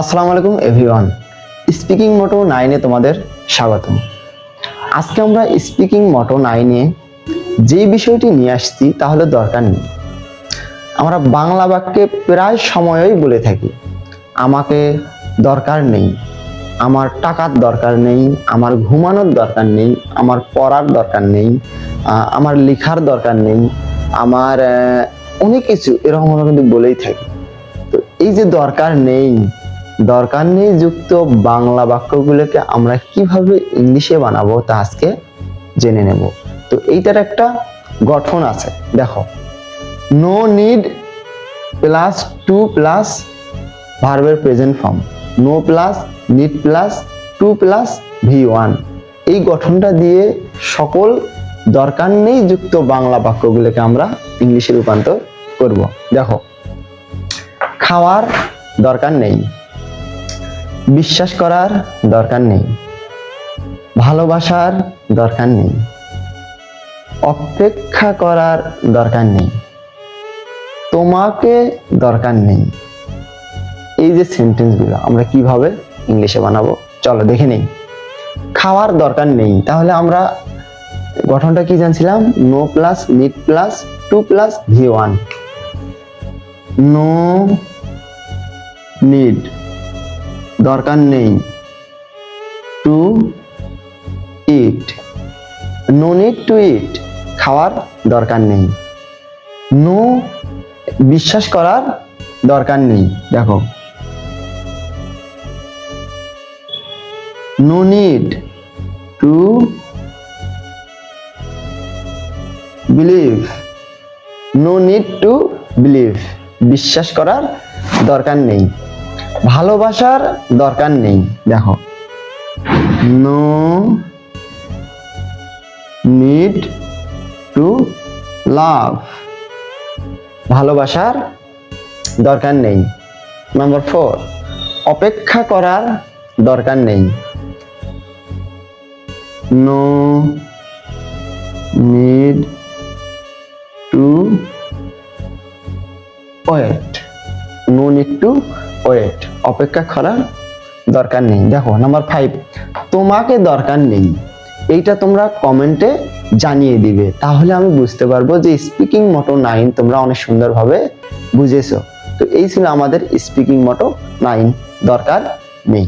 আসসালামু আলাইকুম everyone speaking মোটো নাইনে তোমাদের স্বাগতম। আজকে আমরা স্পিকিং মোটো নাইনে যে বিষয়টি নিয়ে আসছি তাহলে দরকার নেই। আমরা বাংলা বাক্যে প্রায় সময়ই বলে থাকি, আমাকে দরকার নেই, আমার টাকার দরকার নেই, আমার ঘুমানোর দরকার নেই, আমার পড়ার দরকার নেই আমার লেখার দরকার নেই, আমার অনেক কিছু এরকম আমরা কিন্তু বলেই থাকি। তো এই যে দরকার নেই দরকার নেই যুক্ত বাংলা বাক্যগুলোকে আমরা কীভাবে ইংলিশে বানাবো তা আজকে জেনে নেব। তো এইটার একটা গঠন আছে, দেখো। No need plus to plus ভার্বের present form no plus need plus to plus V one এই গঠনটা দিয়ে সকল দরকার নেই যুক্ত বাংলা বাক্যগুলোকে আমরা ইংলিশে রূপান্তর করব। দেখো, খাওয়ার দরকার নেই। বিশ্বাস করার দরকার নেই। ভালোবাসার দরকার নেই। অপেক্ষা করার দরকার নেই। তোমাকে দরকার নেই। এই যে সেন্টেন্সগুলো আমরা কীভাবে ইংলিশে বানাবো? চলো দেখে নেই। খাওয়ার দরকার নেই। তাহলে আমরা গঠনটা কি জানছিলাম? No plus need plus to plus V one no need দরকার নেই। To eat. No need to eat. খাওয়ার দরকার নেই। নো বিশ্বাস করার দরকার নেই। দেখো। No need to believe. No need to believe. বিশ্বাস করার দরকার নেই। ভালোবাসার দরকার নেই, দেখো। No need to love. ভালোবাসার দরকার নেই। নাম্বার ফোর, অপেক্ষা করার দরকার নেই। No need to wait. No need to wait অপেক্ষা করার দরকার নেই। দেখো নাম্বার ফাইভ তোমাকে দরকার নেই। এইটা তোমরা কমেন্টে জানিয়ে দিবে। তাহলে আমি বুঝতে পারব যে স্পিকিং মোটো নাইন তোমরা অনেক সুন্দরভাবে বুঝেছ। তো এই ছিল আমাদের স্পিকিং মোটো নাইন দরকার নেই।